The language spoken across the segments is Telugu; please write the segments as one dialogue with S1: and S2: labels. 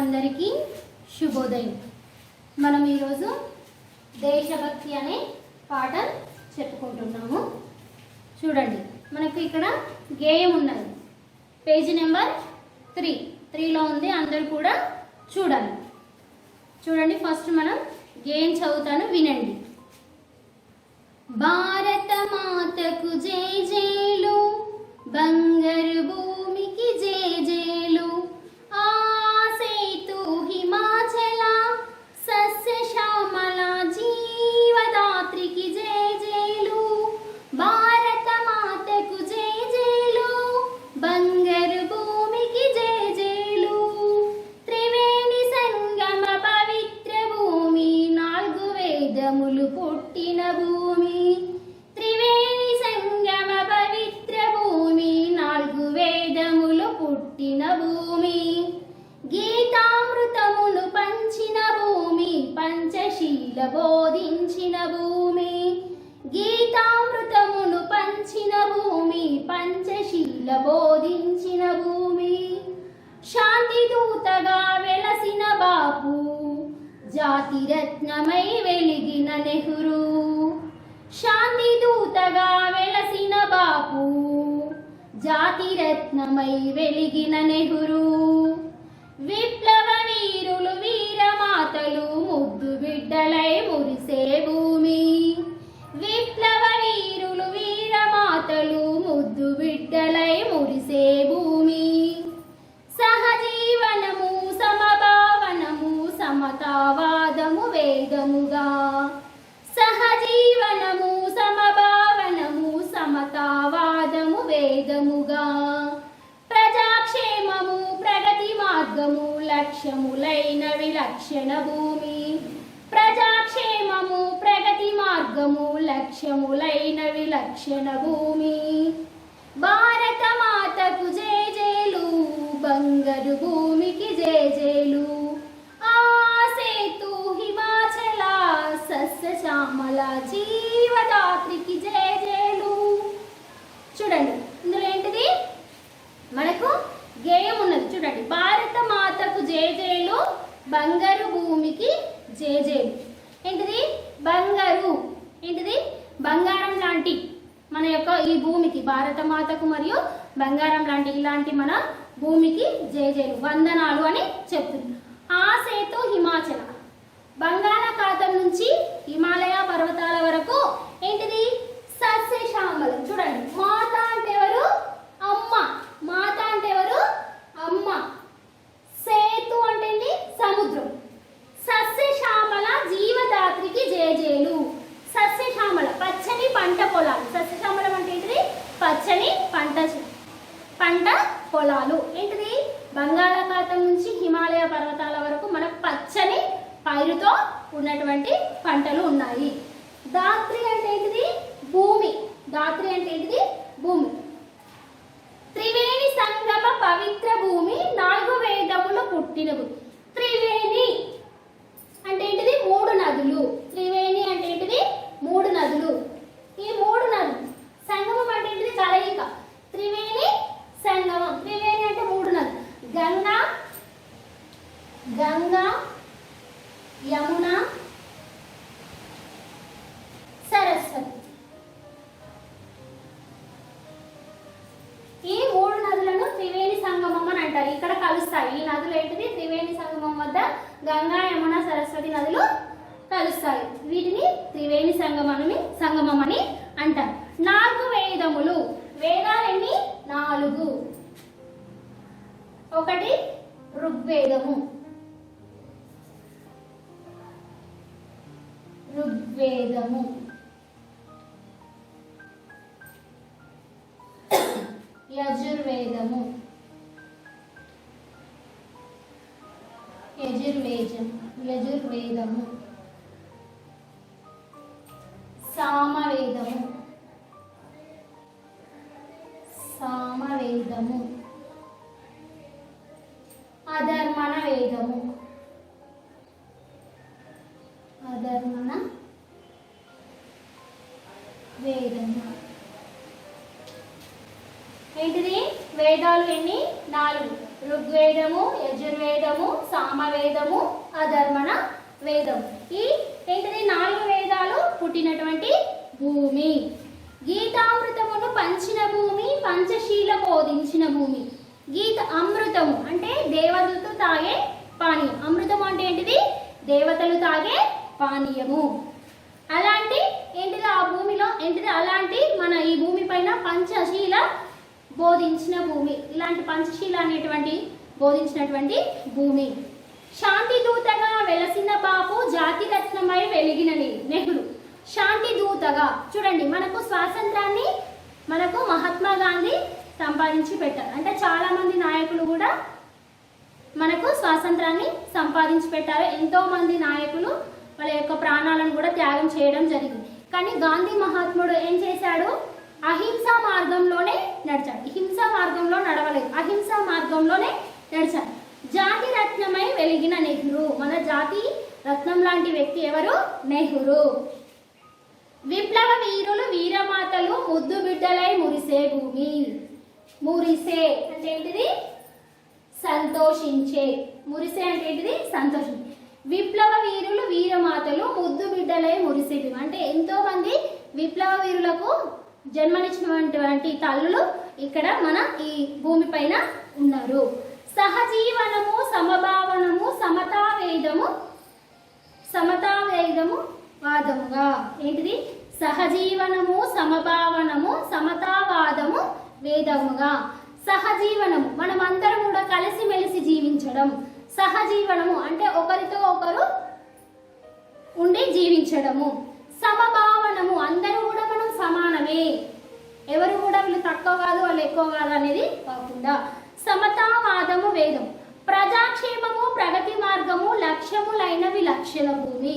S1: అందరికీ శుభోదయం. మనం ఈరోజు దేశభక్తి అనే పాట చెప్పుకుంటున్నాము. చూడండి మనకు ఇక్కడ గేయం ఉన్నది. Page number three. త్రీలో ఉంది అందరు కూడా చూడాలి చూడండి ఫస్ట్ మనం గేయం చదువుతాను వినండి. భారత మాతకు జై జైలు బంగారు భూ పుట్టిన భూమి గీతామృతమును పంచిన భూమి పంచశీల బోధించిన భూమి గీతామృతమును పంచిన భూమి పంచశీల బోధించిన భూమి. శాంతి దూతగా వెలసిన బాపు జాతి రత్నమై వెలిగిన నెహ్రూ. శాంతి దూతగా వెలసిన బాపు జాతి రత్నమై వెలిగిన నెహ్రూ. విప్లవ వీరులు లక్ష్యములైన విలక్షణ భూమి ప్రజాక్షేమము ప్రగతి మార్గము లక్ష్యములైన విలక్షణ భూమి భారత మాతకు జయ జయలు బంగారు భూమికి జేజేలు జయలు. ఆ సేతు హిమాచల సస్య శ్యామల జీవదాత్రికి జేజేలు చూడండి ఇందులో ఏంటిది? మనకు గేయం ఉన్నది. చూడండి భారత జేజేలు బంగారు భూమికి జేజేలు. ఏంటిది? బంగారు. ఏంటిది? బంగారం లాంటి మన యొక్క ఈ భూమికి భారత మాతకు మరియు బంగారం లాంటి ఇలాంటి మన భూమికి జేజేలు. వందనాలు అని చెప్తుంది ఆ సేతు హిమాచల బంగాళాఖాతం నుంచి హిమాలయ పర్వతాల వరకు ఏంటిది సస్యశ్యామలం చూడండి మాత అంటే ఎవరు అమ్మ మాత అంటే ఎవరు అమ్మ సేతు అంటే ఏంటి సముద్రం సస్యశ్యామల జీవదాత్రికి జయజేలు సస్యశ్యామల పచ్చని పంట పొలాలు సస్యశ్యామలం అంటే ఏంటిది పచ్చని పంట చె- పంట పొలాలు ఏంటిది బంగాళాఖాతం నుంచి హిమాలయ పర్వతాల వరకు మనకు పచ్చని పైరుతో ఉన్నటువంటి పంటలు ఉన్నాయి. నదులు ఏంటిది? త్రివేణి సంగమం వద్ద గంగా యమున సరస్వతి నదులు కలుస్తాయి. వీటిని త్రివేణి సంగమని సంగమం అని అంటారు. నాలుగు వేదములు. వేదాలు నాలుగు. ఒకటి ఋగ్వేదము. ఋగ్వేదము. యజుర్వేదం యజుర్వేదము సామవేదము సామవేదము అధర్మణ వేదము అధర్మణ వేదము ఏంటిది వేదాలు ఎన్ని నాలుగు ఋగ్వేదము యజుర్వేదము సామవేదము అధర్మణ వేదం ఈ ఏంటిది? నాలుగు వేదాలు పుట్టినటువంటి భూమి. గీతామృతమును పంచిన భూమి పంచశీల బోధించిన భూమి. గీత అమృతము అంటే దేవతలు తాగే పానీయం. అమృతం అంటే ఏంటిది? దేవతలు తాగే పానీయము. అలాంటి ఏంటిది ఆ భూమిలో? ఏంటిది? అలాంటి మన ఈ భూమి పైన పంచశీల బోధించిన భూమి. ఇలాంటి పంచశీల అనేటువంటి బోధించినటువంటి భూమి. శాంతి దూతగా వెలసిన బాపు జాతి రత్నమై వెలిగినని నెహ్రూ. శాంతి దూతగా చూడండి మనకు స్వాతంత్రాన్ని మనకు మహాత్మా గాంధీ సంపాదించి పెట్టారు. అంటే చాలా మంది నాయకులు కూడా మనకు స్వాతంత్రాన్ని సంపాదించి పెట్టారు. ఎంతో మంది నాయకులు వాళ్ళ యొక్క ప్రాణాలను కూడా త్యాగం చేయడం జరిగింది. కానీ గాంధీ మహాత్ముడు ఏం చేశాడు? అహింసా మార్గంలోనే నడిచాడు హింస మార్గంలో నడవలేదు. అహింసా మార్గంలోనే నడిచాడు జాతి రత్నమై వెలిగిన నెహ్రూ. మన జాతి రత్నం లాంటి వ్యక్తి ఎవరు? నెహ్రూ. విప్లవ వీరులు వీరమాతలు ముద్దు బిడ్డలై మురిసే భూమి. మురిసే అంటే ఏంటిది? సంతోషించే. మురిసే అంటే ఏంటిది? సంతోషించే విప్లవ వీరులు వీరమాతలు ముద్దు బిడ్డలై మురిసేవి అంటే ఎంతో మంది విప్లవ వీరులకు జన్మనిచ్చినటువంటి తల్లులు ఇక్కడ మన ఈ భూమి పైన ఉన్నారు. సహజీవనము సమభావనము సమతా వేదము సమతా వేదము వాదముగా. ఏంటిది? సహజీవనము సమభావనము సమతావాదము వేదముగా. సహజీవనము మనం అందరం కూడా కలిసిమెలిసి జీవించడం. సహజీవనము అంటే ఒకరితో ఒకరు ఉండి జీవించడము. సమభావనము అందరూ కూడా సమానమే. ఎవరు కూడా వీళ్ళు తక్కువ కాదు వాళ్ళు ఎక్కువ కాదు అనేది కాకుండా సమతావాదము వేదం. ప్రజాక్షేమము ప్రగతి మార్గము లక్ష్యములైనవి లక్ష్యాల భూమి.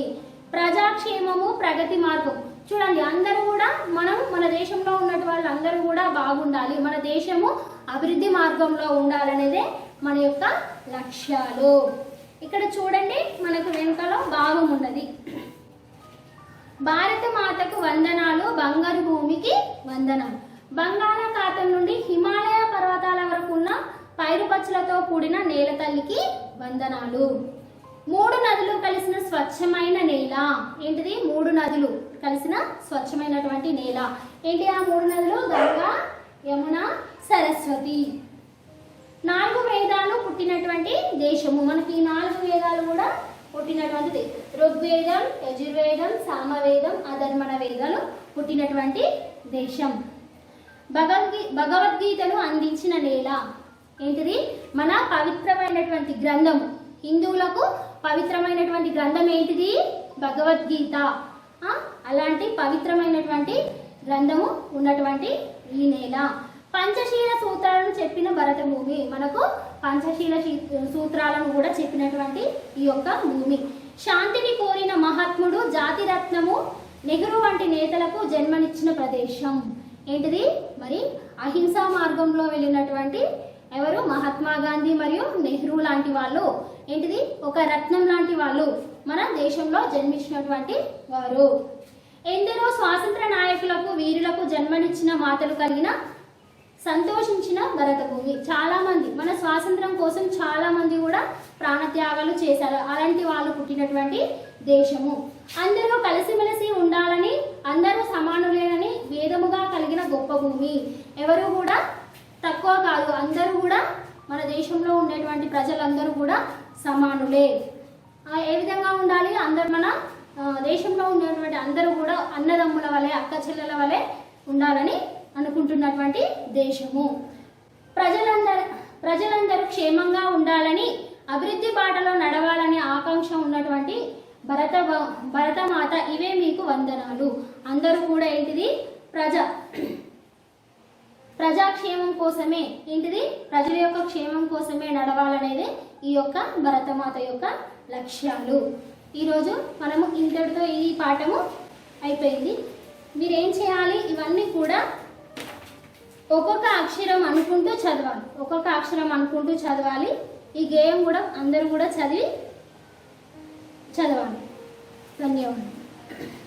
S1: ప్రజాక్షేమము ప్రగతి మార్గం. చూడండి అందరూ కూడా మనం మన దేశంలో ఉన్నటువంటి వాళ్ళందరూ కూడా బాగుండాలి. మన దేశము అభివృద్ధి మార్గంలో ఉండాలనేదే మన యొక్క లక్ష్యాలు. ఇక్కడ చూడండి మనకు వెనుకలో భావం ఉన్నది. భారత మాతకు వందనాలు బంగారు భూమికి వందనాలు. బంగాళాఖాతం నుండి హిమాలయ పర్వతాల వరకు ఉన్న పైరుపచ్చులతో కూడిన నేల తల్లికి వందనాలు. మూడు నదులు కలిసిన స్వచ్ఛమైన నేల. ఏంటిది? మూడు నదులు కలిసిన స్వచ్ఛమైనటువంటి నేల. ఏంటి ఆ మూడు నదులు? గంగా యమున సరస్వతి. నాలుగు వేదాలు పుట్టినటువంటి దేశము. మనకి ఈ నాలుగు వేదాలు కూడా పుట్టినటువంటిది. ఋగ్వేదం యజుర్వేదం సామవేదం అధర్మణ వేదాలు పుట్టినటువంటి దేశం. భగవద్గీ భగవద్గీతను అందించిన నేల. ఏంటిది? మన పవిత్రమైనటువంటి గ్రంథం హిందువులకు పవిత్రమైనటువంటి గ్రంథం ఏంటిది? భగవద్గీత. అలాంటి పవిత్రమైనటువంటి గ్రంథము ఉన్నటువంటి ఈ నేల. పంచశీల సూత్రాలను చెప్పిన భరతభూమి. మనకు పంచశీల సూత్రాలను కూడా చెప్పినటువంటి ఈ యొక్క భూమి. శాంతిని కోరిన మహాత్ముడు జాతిరత్నము నెహ్రూ వంటి నేతలకు జన్మనిచ్చిన ప్రదేశం. ఏంటిది? మరి అహింసా మార్గంలో వెళ్ళినటువంటి ఎవరు? మహాత్మా గాంధీ మరియు నెహ్రూ లాంటి వాళ్ళు. ఏంటిది? ఒక రత్నం లాంటి వాళ్ళు మన దేశంలో జన్మించినటువంటి వారు. ఎందరో స్వాతంత్ర నాయకులకు వీరులకు జన్మనిచ్చిన మాటలు కలిగిన సంతోషించిన భరతభూమి. చాలా మంది మన స్వాతంత్రం కోసం చాలా మంది కూడా ప్రాణత్యాగాలు చేశారు. అలాంటి వాళ్ళు పుట్టినటువంటి దేశము. అందరూ కలిసిమెలిసి ఉండాలని అందరూ సమానులేనని వేదముగా కలిగిన గొప్ప భూమి. ఎవరు కూడా తక్కువ కాదు అందరూ కూడా మన దేశంలో ఉండేటువంటి ప్రజలందరూ కూడా సమానులే. ఏ విధంగా ఉండాలి? అందరు మన దేశంలో ఉన్నటువంటి అందరూ కూడా అన్నదమ్ముల వలె అక్క చెల్లెల వలె ఉండాలని అనుకుంటున్నటువంటి దేశము. ప్రజలందరూ ప్రజలందరూ క్షేమంగా ఉండాలని అభివృద్ధి బాటలో నడవాలనే ఆకాంక్ష ఉన్నటువంటి భరత భరతమాత ఇవే మీకు వందనాలు. అందరూ కూడా ఏంటిది? ప్రజ ప్రజాక్షేమం కోసమే ఏంటిది? ప్రజల యొక్క క్షేమం కోసమే నడవాలనేది ఈ యొక్క భరతమాత యొక్క లక్ష్యాలు. ఈరోజు మనము ఇంతటితో ఈ పాఠము అయిపోయింది. మీరేం చేయాలి? ఇవన్నీ కూడా ఒక్కొక్క అక్షరం అనుకుంటూ చదవాలి. ఒక్కొక్క అక్షరం అనుకుంటూ చదవాలి. ఈ గేయం కూడా అందరూ కూడా చదివి చదవాలి. ధన్యవాదాలు.